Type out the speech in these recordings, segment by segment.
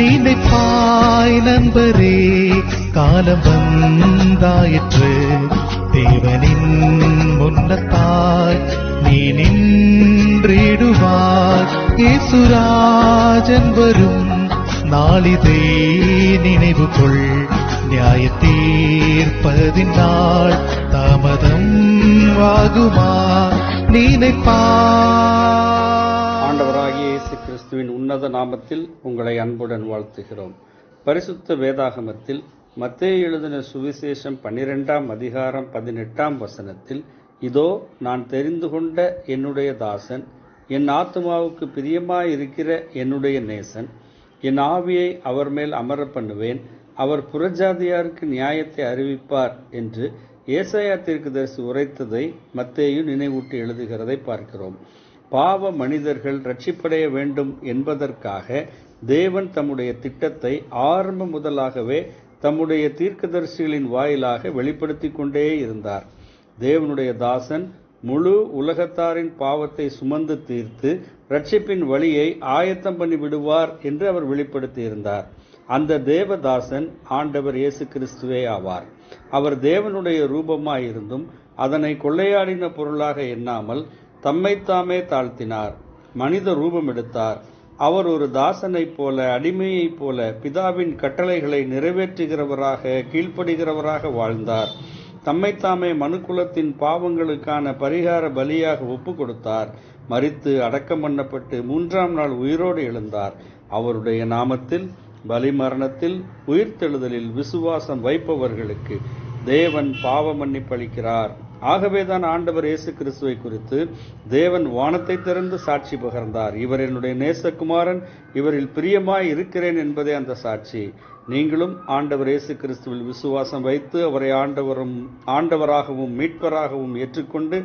நினைப்பாய் நண்பரே காலம் வந்தாயிற்று. தேவனின் முன்னத்தாய் நீ நின்றிடுவாய். இயேசுராஜன் வரும் நாளிதே நினைவு கொள் நியாய தீர்ப்பதின் நாள் தாமதம் ஆகுமா? நினைப்பாய் உன்னத நாமத்தில் உங்களை அன்புடன் வாழ்த்துகிறோம். பரிசுத்த வேதாகமத்தில் மத்தேயு எழுதின சுவிசேஷம் பன்னிரெண்டாம் அதிகாரம் பதினெட்டாம் வசனத்தில் இதோ நான் தெரிந்து கொண்ட என்னுடைய தாசன் என் ஆத்துமாவுக்கு பிரியமாயிருக்கிற என்னுடைய நேசன் என் ஆவியை அவர் மேல் அமர பண்ணுவேன் அவர் புறஜாதியாருக்கு நியாயத்தை அறிவிப்பார் என்று ஏசாயா தீர்க்கதரிசி உரைத்ததை மத்தேயு நினைவூட்டி எழுதுகிறதை பார்க்கிறோம். பாவ மனிதர்கள் ரட்சிப்படைய வேண்டும் என்பதற்காக தேவன் தம்முடைய திட்டத்தை ஆரம்ப முதலாகவே தம்முடைய தீர்க்கதரிசிகளின் வாயிலாக வெளிப்படுத்தி கொண்டே இருந்தார். தேவனுடைய தாசன் முழு உலகத்தாரின் பாவத்தை சுமந்து தீர்த்து ரட்சிப்பின் வழியை ஆயத்தம் பண்ணி விடுவார் என்று அவர் வெளிப்படுத்தியிருந்தார் அந்த தேவதாசன் ஆண்டவர் இயேசு கிறிஸ்துவே ஆவார். அவர் தேவனுடைய ரூபமாயிருந்தும் அதனை கொள்ளையாடின பொருளாக எண்ணாமல் தம்மைத்தாமே தாழ்த்தினார். மனித ரூபம் எடுத்தார். அவர் ஒரு தாசனைப் போல அடிமையைப் போல பிதாவின் கட்டளைகளை நிறைவேற்றுகிறவராக கீழ்ப்படுகிறவராக வாழ்ந்தார். தம்மைத்தாமே மனுக்குலத்தின் பாவங்களுக்கான பரிகார பலியாக ஒப்பு கொடுத்தார். மறித்து அடக்கம் பண்ணப்பட்டு மூன்றாம் நாள் உயிரோடு எழுந்தார். அவருடைய நாமத்தில் பலிமரணத்தில் உயிர்த்தெழுதலில் விசுவாசம் வைப்பவர்களுக்கு தேவன் பாவ மன்னிப்பளிக்கிறார் ஆகவே தான் ஆண்டவர் இயேசு கிறிஸ்துவை குறித்து தேவன் வானத்தை திறந்து சாட்சி பகர்ந்தார். இவர் என்னுடைய நேசகுமாரன் இவரில் பிரியமாய் இருக்கிறேன் என்பதே அந்த சாட்சி. நீங்களும் ஆண்டவர் இயேசு கிறிஸ்துவில் விசுவாசம் வைத்து அவரை ஆண்டவரும் ஆண்டவராகவும் மீட்பராகவும் ஏற்றுக்கொண்டு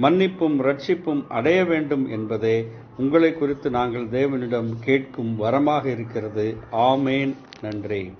மன்னிப்பும் ரட்சிப்பும் அடைய வேண்டும் என்பதே உங்களை குறித்து நாங்கள் தேவனிடம் கேட்கும் வரமாக இருக்கிறது. ஆமேன். நன்றி.